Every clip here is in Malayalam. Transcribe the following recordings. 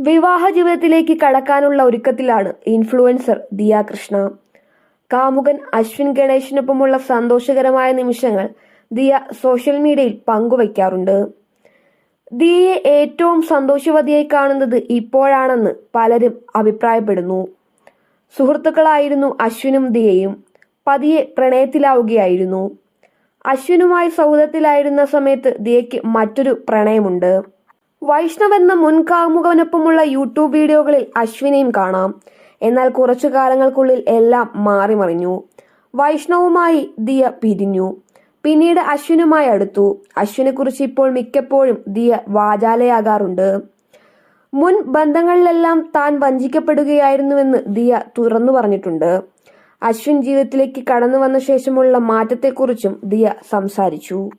വിവാഹ ജീവിതത്തിലേക്ക് കടക്കാനുള്ള ഒരുക്കത്തിലാണ് ഇൻഫ്ലുവൻസർ ദിയ കൃഷ്ണ. കാമുകൻ അശ്വിൻ ഗണേശിനൊപ്പമുള്ള സന്തോഷകരമായ നിമിഷങ്ങൾ ദിയ സോഷ്യൽ മീഡിയയിൽ പങ്കുവയ്ക്കാറുണ്ട്. ദിയയെ ഏറ്റവും സന്തോഷവതിയായി കാണുന്നത് ഇപ്പോഴാണെന്ന് പലരും അഭിപ്രായപ്പെടുന്നു. സുഹൃത്തുക്കളായിരുന്നു അശ്വിനും ദിയയും. പതിയെ പ്രണയത്തിലാവുകയായിരുന്നു. അശ്വിനുമായി സൗഹൃദത്തിലായിരുന്ന സമയത്ത് ദിയയ്ക്ക് മറ്റൊരു പ്രണയമുണ്ട്. വൈഷ്ണവ് എന്ന മുൻ കാമുകനൊപ്പമുള്ള യൂട്യൂബ് വീഡിയോകളിൽ അശ്വിനെയും കാണാം. എന്നാൽ കുറച്ചു കാലങ്ങൾക്കുള്ളിൽ എല്ലാം മാറിമറിഞ്ഞു വൈഷ്ണവുമായി ദിയ പിരിഞ്ഞു. പിന്നീട് അശ്വിനുമായി അടുത്തു. അശ്വിനെ കുറിച്ച് ഇപ്പോൾ മിക്കപ്പോഴും ദിയ വാചാലയാകാറുണ്ട്. മുൻ ബന്ധങ്ങളിലെല്ലാം താൻ വഞ്ചിക്കപ്പെടുകയായിരുന്നുവെന്ന് ദിയ തുറന്നു പറഞ്ഞിട്ടുണ്ട്. അശ്വിൻ ജീവിതത്തിലേക്ക് കടന്നു വന്ന ശേഷമുള്ള മാറ്റത്തെക്കുറിച്ചും ദിയ സംസാരിച്ചു.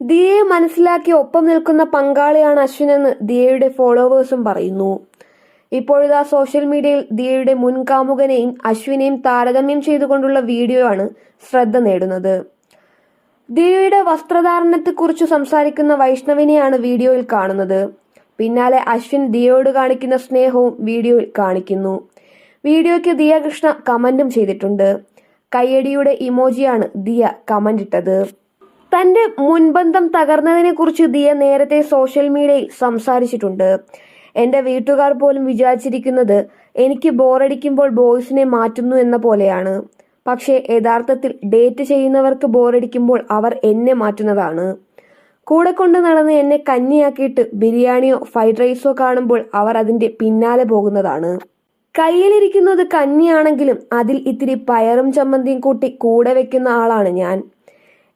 ദിയയെ മനസ്സിലാക്കി ഒപ്പം നിൽക്കുന്ന പങ്കാളിയാണ് അശ്വിൻ എന്ന് ദിയയുടെ ഫോളോവേഴ്സും പറയുന്നു. ഇപ്പോഴിതാ സോഷ്യൽ മീഡിയയിൽ ദിയയുടെ മുൻകാമുകനെയും അശ്വിനെയും താരതമ്യം ചെയ്തുകൊണ്ടുള്ള വീഡിയോ ആണ് ശ്രദ്ധ നേടുന്നത്. ദിയയുടെ വസ്ത്രധാരണത്തെക്കുറിച്ച് സംസാരിക്കുന്ന വൈഷ്ണവിനെയാണ് വീഡിയോയിൽ കാണുന്നത്. പിന്നാലെ അശ്വിൻ ദിയയോട് കാണിക്കുന്ന സ്നേഹവും വീഡിയോയിൽ കാണിക്കുന്നു. വീഡിയോയ്ക്ക് ദിയ കൃഷ്ണ കമന്റും ചെയ്തിട്ടുണ്ട്. കയ്യടിയുടെ ഇമോജിയാണ് ദിയ കമന്റ് ഇട്ടത് തന്റെ മുൻബന്ധം തകർന്നതിനെ കുറിച്ച് ദിയ നേരത്തെ സോഷ്യൽ മീഡിയയിൽ സംസാരിച്ചിട്ടുണ്ട്. എന്റെ വീട്ടുകാർ പോലും വിചാരിച്ചിരിക്കുന്നത് എനിക്ക് ബോറടിക്കുമ്പോൾ ബോയ്സിനെ മാറ്റുന്നു എന്ന പോലെയാണ്. പക്ഷേ യഥാർത്ഥത്തിൽ ഡേറ്റ് ചെയ്യുന്നവർക്ക് ബോറടിക്കുമ്പോൾ അവർ എന്നെ മാറ്റുന്നതാണ്. കൂടെ കൊണ്ട് നടന്ന് എന്നെ കഞ്ഞിയാക്കിയിട്ട് ബിരിയാണിയോ ഫ്രൈഡ് റൈസോ കാണുമ്പോൾ അവർ അതിന്റെ പിന്നാലെ പോകുന്നതാണ്. കയ്യിലിരിക്കുന്നത് കന്നിയാണെങ്കിലും അതിൽ ഇത്തിരി പയറും ചമ്മന്തിയും കൂട്ടി കൂടെ വെക്കുന്ന ആളാണ് ഞാൻ.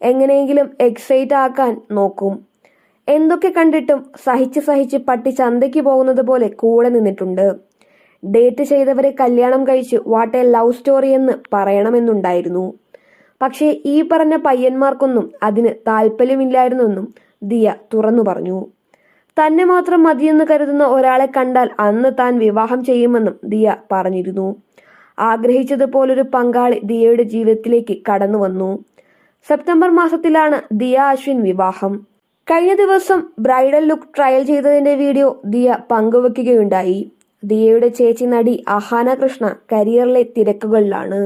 എങ്ങനെയെങ്കിലും എക്സൈറ്റ് ആക്കാൻ നോക്കും. എന്തൊക്കെ കണ്ടിട്ടും സഹിച്ച് സഹിച്ച് പട്ടി ചന്തയ്ക്ക് പോകുന്നത് പോലെ കൂടെ നിന്നിട്ടുണ്ട്. ഡേറ്റ് ചെയ്തവരെ കല്യാണം കഴിച്ച് വാട്ട് എ ലവ് സ്റ്റോറി എന്ന് പറയണമെന്നുണ്ടായിരുന്നു. പക്ഷേ ഈ പറഞ്ഞ പയ്യന്മാർക്കൊന്നും അതിന് താല്പര്യമില്ലായിരുന്നെന്നും ദിയ തുറന്നു പറഞ്ഞു. തന്നെ മാത്രം മതിയെന്ന് കരുതുന്ന ഒരാളെ കണ്ടാൽ അന്ന് താൻ വിവാഹം ചെയ്യുമെന്നും ദിയ പറഞ്ഞിരുന്നു. ആഗ്രഹിച്ചതുപോലൊരു പങ്കാളി ദിയയുടെ ജീവിതത്തിലേക്ക് കടന്നു വന്നു സെപ്റ്റംബർ മാസത്തിലാണ് ദിയ അശ്വിൻ വിവാഹം. കഴിഞ്ഞ ദിവസം ബ്രൈഡൽ ലുക്ക് ട്രയൽ ചെയ്തതിന്റെ വീഡിയോ ദിയ പങ്കുവെക്കുകയുണ്ടായി. ദിയയുടെ ചേച്ചി നടി അഹാന കൃഷ്ണ കരിയറിലെ തിരക്കുകളിലാണ്.